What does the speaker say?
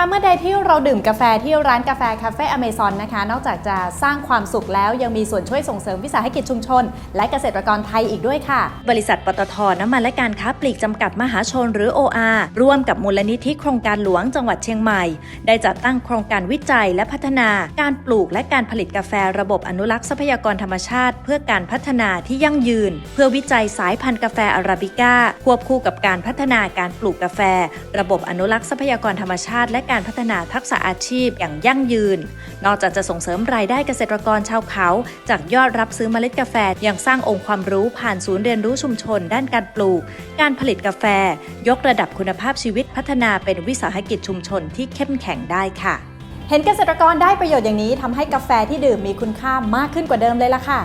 คะเมื่อใดที่เราดื่มกาแฟที่ร้านกาแฟคาเฟ่อเมซอนนะคะ นอกจากจะสร้างความสุขแล้วยังมีส่วนช่วยส่งเสริมวิสาหกิจชุมชน และเกษตรกรไทยอีกด้วยค่ะ บริษัทปตทน้ำมันและการค้าปลีกจำกัดมหาชนหรือ OR ร่วมกับมูลนิธิโครงการหลวงจังหวัดเชียงใหม่ ได้จัดตั้งโครงการวิจัยและพัฒนาการปลูกและการผลิตกาแฟระบบอนุรักษ์ทรัพยากรธรรมชาติ เพื่อการพัฒนาที่ยั่งยืน เพื่อวิจัยสายพันธุ์กาแฟอาราบิก้าควบคู่กับการพัฒนาการปลูกกาแฟ ระบบอนุรักษ์ทรัพยากรธรรมชาติและการพัฒนาทักษะอาชีพอย่างยั่งยืน นอกจากจะส่งเสริมรายได้เกษตรกรชาวเขา จากยอดรับซื้อเมล็ดกาแฟยังสร้างองค์ความรู้ผ่านศูนย์เรียนรู้ชุมชน ด้านการปลูก การผลิตกาแฟ ยกระดับคุณภาพชีวิตพัฒนาเป็นวิสาหกิจชุมชนที่เข้มแข็งได้ค่ะ เห็นเกษตรกรได้ประโยชน์อย่างนี้ทำให้กาแฟที่ดื่มมีคุณค่ามากขึ้นกว่าเดิมเลยล่ะค่ะ